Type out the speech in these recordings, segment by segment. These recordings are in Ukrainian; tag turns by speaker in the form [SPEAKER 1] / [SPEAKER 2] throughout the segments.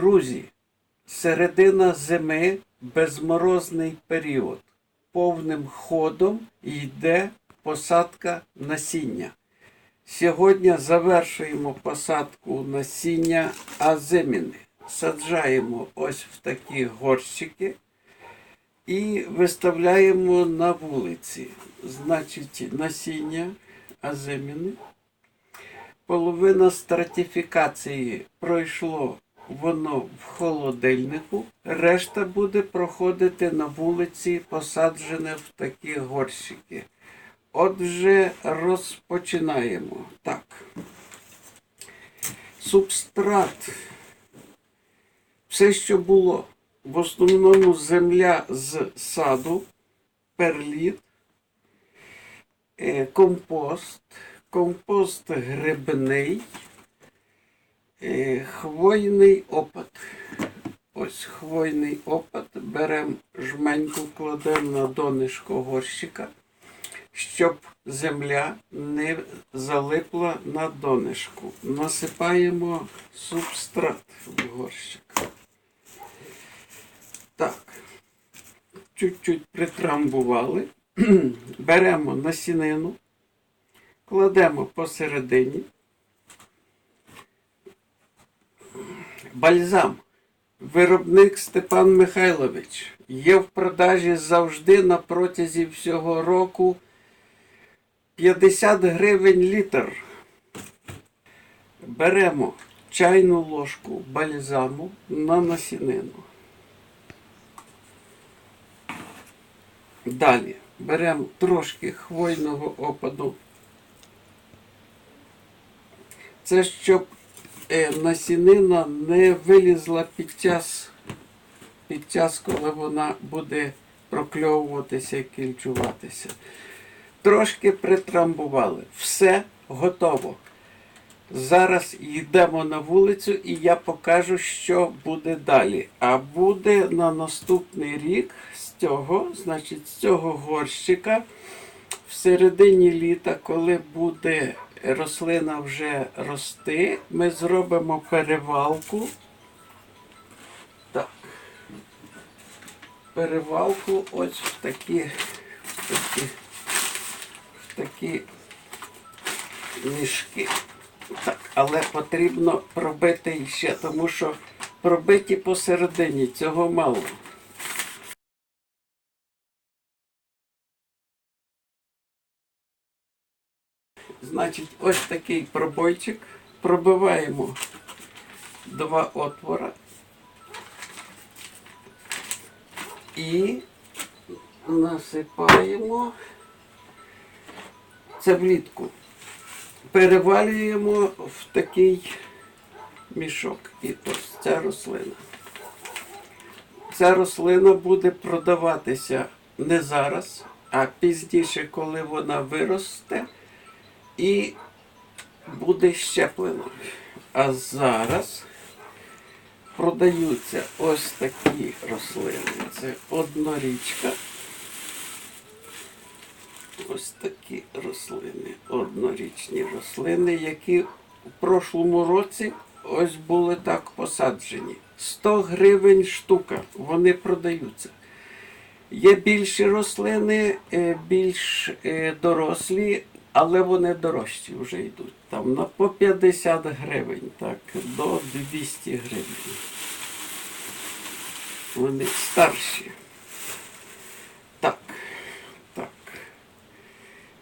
[SPEAKER 1] Друзі, середина зими, безморозний період. Повним ходом йде посадка насіння. Сьогодні завершуємо посадку насіння азиміни. Саджаємо ось в такі горщики і виставляємо на вулиці. Значить, насіння азиміни. Половина стратифікації пройшло воно в холодильнику, решта буде проходити на вулиці, посаджене в такі горщики. Отже, розпочинаємо. Так. Субстрат. Все, що було. В основному земля з саду, перліт, е, компост, компост грибний, хвойний опад. Ось хвойний опад. Беремо жменьку, кладемо на донишко горщика, щоб земля не залипла на донишку. Насипаємо субстрат в горщик. Так. Чуть-чуть притрамбували. Беремо насінину, кладемо посередині. Бальзам. Виробник Степан Михайлович. Є в продажі завжди на протязі всього року 50 гривень літр. Беремо чайну ложку бальзаму на насінину. Далі беремо трошки хвойного опаду. Це щоб насінина не вилізла під час, під час, коли вона буде прокльовуватися і кільчуватися. Трошки притрамбували. Все готово. Зараз йдемо на вулицю і я покажу, що буде далі. А буде на наступний рік з цього, значить, з цього горщика в середині літа, коли буде рослина вже рости, ми зробимо перевалку. Так. Перевалку ось в такі, в такі, в такі мішки. Так, але потрібно пробити ще, тому що пробиті посередині цього мало. Значить, ось такий пробойчик. Пробиваємо два отвора і насипаємо це влітку перевалюємо в такий мішок. І ось ця рослина. Ця рослина буде продаватися не зараз, а пізніше, коли вона виросте і буде щеплена. А зараз продаються ось такі рослини. Це однорічка. Ось такі рослини, однорічні рослини, які в прошлому році ось були так посаджені. 100 гривень штука, вони продаються. Є більші рослини, е, більш е, дорослі, але вони дорожчі вже йдуть. Там на по 50 гривень, так, до 200 гривень. Вони старші. Так, так.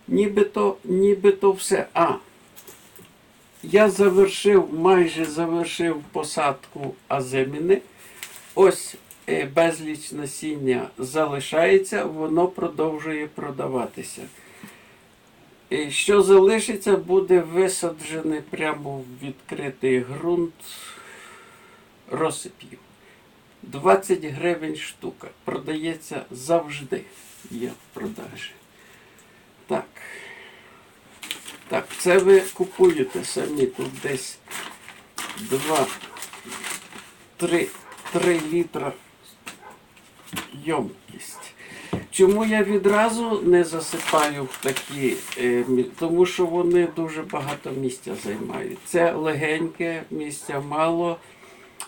[SPEAKER 1] Нібито, нібито все. А. Я завершив, майже завершив посадку азиміни. Ось е, безліч насіння залишається, воно продовжує продаватися. І що залишиться, буде висаджений прямо в відкритий ґрунт розсипів. 20 гривень штука. Продається завжди. Є в продажі. Так. Так, це ви купуєте самі тут десь 2, 3, 3 літра ємкість. Чому я відразу не засипаю в такі, е, тому що вони дуже багато місця займають. Це легеньке, місця мало.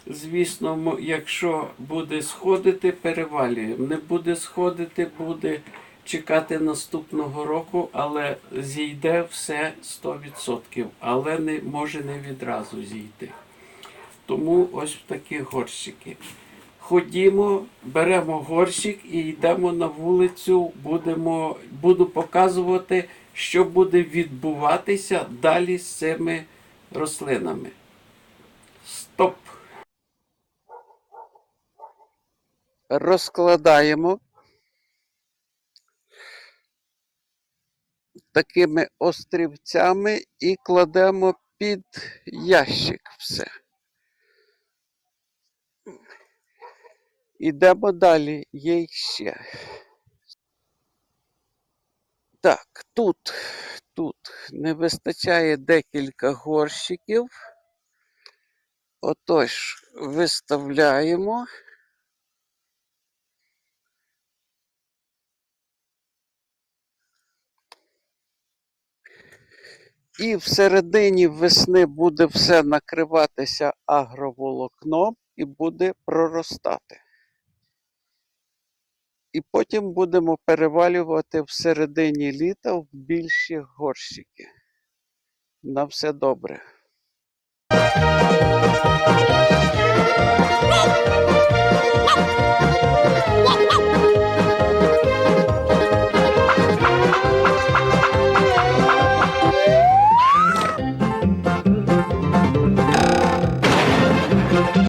[SPEAKER 1] Звісно, якщо буде сходити, перевалюємо. Не буде сходити, буде чекати наступного року, але зійде все 100%. Але не може не відразу зійти. Тому ось такі горщики. Ходімо, беремо горщик і йдемо на вулицю. Будемо, буду показувати, що буде відбуватися далі з цими рослинами. Стоп! Розкладаємо такими острівцями і кладемо під ящик все. Ідемо далі, є ще. Так, тут, тут не вистачає декілька горщиків. Отож, виставляємо. І всередині весни буде все накриватися агроволокном і буде проростати. І потім будемо перевалювати всередині літа в більші горщики. На все добре.